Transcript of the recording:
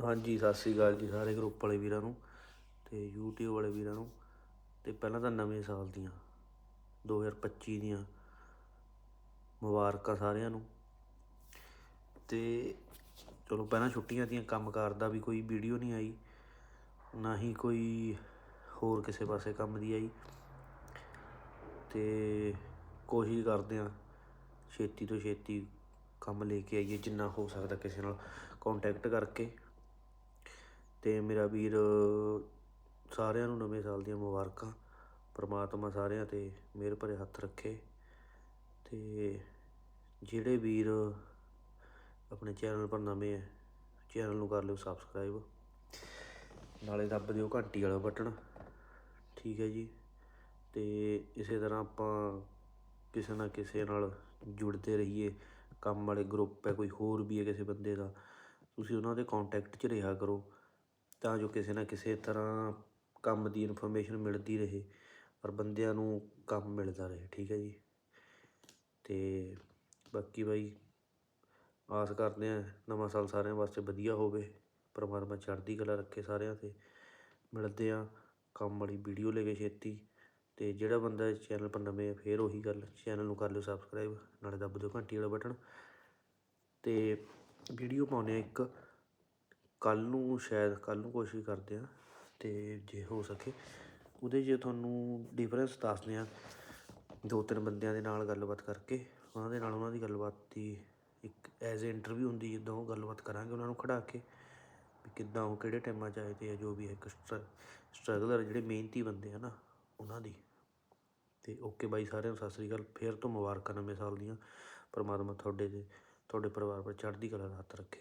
ਹਾਂਜੀ, ਸਤਿ ਸ੍ਰੀ ਅਕਾਲ ਜੀ ਸਾਰੇ ਗਰੁੱਪ ਵਾਲੇ ਵੀਰਾਂ ਨੂੰ ਤੇ YouTube ਵਾਲੇ ਵੀਰਾਂ ਨੂੰ। ਤੇ ਪਹਿਲਾਂ ਤਾਂ ਨਵੇਂ ਸਾਲ ਦੀਆਂ 2025 ਦੀਆਂ ਮੁਬਾਰਕਾਂ ਸਾਰਿਆਂ ਨੂੰ। ਤੇ ਚਲੋ ਪਹਿਲਾਂ ਛੁੱਟੀਆਂ ਦੀਆਂ, ਕੰਮਕਾਰ ਦਾ ਵੀ ਕੋਈ ਵੀਡੀਓ ਨਹੀਂ ਆਈ, ਨਾ ਹੀ ਕੋਈ ਹੋਰ ਕਿਸੇ ਪਾਸੇ ਕੰਮ ਦੀ ਆਈ। ਤੇ ਕੋਸ਼ਿਸ਼ ਕਰਦੇ ਆ ਛੇਤੀ ਤੋਂ ਛੇਤੀ ਕੰਮ ਲੈ ਕੇ ਆਈਏ, ਜਿੰਨਾ ਹੋ ਸਕਦਾ ਕਿਸੇ ਨਾਲ ਕੰਟੈਕਟ ਕਰਕੇ। ਅਤੇ ਮੇਰਾ ਵੀਰ, ਸਾਰਿਆਂ ਨੂੰ ਨਵੇਂ ਸਾਲ ਦੀਆਂ ਮੁਬਾਰਕਾਂ। ਪਰਮਾਤਮਾ ਸਾਰਿਆਂ ਤੇ ਮਿਹਰ ਭਰੇ ਹੱਥ ਰੱਖੇ ਅਤੇ ਜਿਹੜੇ ਵੀਰ ਆਪਣੇ ਚੈਨਲ ਪਰ ਨਵੇਂ ਹੈ ਚੈਨਲ ਨੂੰ ਕਰ ਲਿਓ ਸਬਸਕ੍ਰਾਈਬ ਨਾਲੇ ਦੱਬ ਦਿਓ ਘੰਟੀ ਵਾਲਾ ਬਟਨ। ਠੀਕ ਹੈ ਜੀ। ਤੇ ਇਸੇ ਤਰ੍ਹਾਂ ਆਪਾਂ ਕਿਸੇ ਨਾ ਕਿਸੇ ਨਾਲ ਜੁੜਦੇ ਰਹੀਏ। ਕੰਮ ਵਾਲੇ ਗਰੁੱਪ ਹੈ ਕੋਈ ਹੋਰ ਵੀ ਹੈ ਕਿਸੇ ਬੰਦੇ ਦਾ, ਤੁਸੀਂ ਉਹਨਾਂ ਦੇ ਕੰਟੈਕਟ 'ਚ ਰਿਹਾ ਕਰੋ। ਤਾਂ ਜੋ ਕਿਸੇ ਨਾ ਕਿਸੇ ਤਰ੍ਹਾਂ ਕੰਮ ਦੀ ਇਨਫੋਰਮੇਸ਼ਨ ਮਿਲਦੀ ਰਹੇ ਔਰ ਬੰਦਿਆਂ ਨੂੰ ਕੰਮ ਮਿਲਦਾ ਰਹੇ, ਠੀਕ ਹੈ ਜੀ? ਤੇ ਬਾਕੀ ਬਾਈ, ਆਸ ਕਰਦੇ ਆ ਨਵਾਂ ਸਾਲ ਸਾਰਿਆਂ ਵਾਸਤੇ ਵਧੀਆ ਹੋਵੇ, ਪਰਮਾਤਮਾ ਚੜ੍ਹਦੀ ਕਲਾ ਰੱਖੇ ਸਾਰਿਆਂ ਤੇ। ਮਿਲਦੇ ਆ ਕੰਮ ਵਾਲੀ ਵੀਡੀਓ ਲੈ ਕੇ ਛੇਤੀ। ਤੇ ਜਿਹੜਾ ਬੰਦਾ ਇਸ ਚੈਨਲ ਪਰ ਨਵੇਂ ਹੈ ਫੇਰ ਉਹੀ ਗੱਲ ਚੈਨਲ ਨੂੰ ਕਰ ਲਿਓ ਸਬਸਕ੍ਰਾਈਬ ਨਾਲੇ ਦੱਬ ਦਿਓ ਘੰਟੀ ਵਾਲਾ ਬਟਨ ਤੇ ਵੀਡੀਓ ਪਾਉਂਦੇ ਆ ਇੱਕ ਕੱਲ੍ਹ ਨੂੰ ਸ਼ਾਇਦ ਕੱਲ੍ਹ ਨੂੰ ਕੋਸ਼ਿਸ਼ ਕਰਦੇ ਹਾਂ ਅਤੇ ਜੇ ਹੋ ਸਕੇ। ਉਹਦੇ 'ਚ ਤੁਹਾਨੂੰ ਡਿਫਰੈਂਸ ਦੱਸਦੇ ਹਾਂ। ਦੋ ਤਿੰਨ ਬੰਦਿਆਂ ਦੇ ਨਾਲ ਗੱਲਬਾਤ ਕਰਕੇ, ਉਹਨਾਂ ਦੇ ਨਾਲ ਉਹਨਾਂ ਦੀ ਗੱਲਬਾਤ ਦੀ ਇੱਕ ਐਜ਼ ਏ ਇੰਟਰਵਿਊ ਹੁੰਦੀ ਜਿੱਦਾਂ ਉਹ ਗੱਲਬਾਤ ਕਰਾਂਗੇ ਉਹਨਾਂ ਨੂੰ ਖੜਾ ਕੇ ਵੀ ਕਿੱਦਾਂ ਉਹ ਕਿਹੜੇ ਟਾਈਮਾਂ 'ਚ ਆਏ ਤੇ ਆ, ਜੋ ਵੀ ਹੈ ਇੱਕ ਸਟਰਗਲਰ ਜਿਹੜੇ ਮਿਹਨਤੀ ਬੰਦੇ ਆ ਨਾ, ਉਹਨਾਂ ਦੀ। ਤੇ ਓਕੇ ਬਾਈ ਸਾਰਿਆਂ ਨੂੰ ਸਤਿ ਸ੍ਰੀ ਅਕਾਲ। ਫੇਰ ਤੋਂ ਮੁਬਾਰਕਾਂ ਨਵੇਂ ਸਾਲ ਦੀਆਂ। ਪਰਮਾਤਮਾ ਤੁਹਾਡੇ ਤੇ ਤੁਹਾਡੇ ਪਰਿਵਾਰ ਪਰ ਚੜ੍ਹਦੀ ਕਲਾ ਦਾ ਹੱਥ ਰੱਖੇ।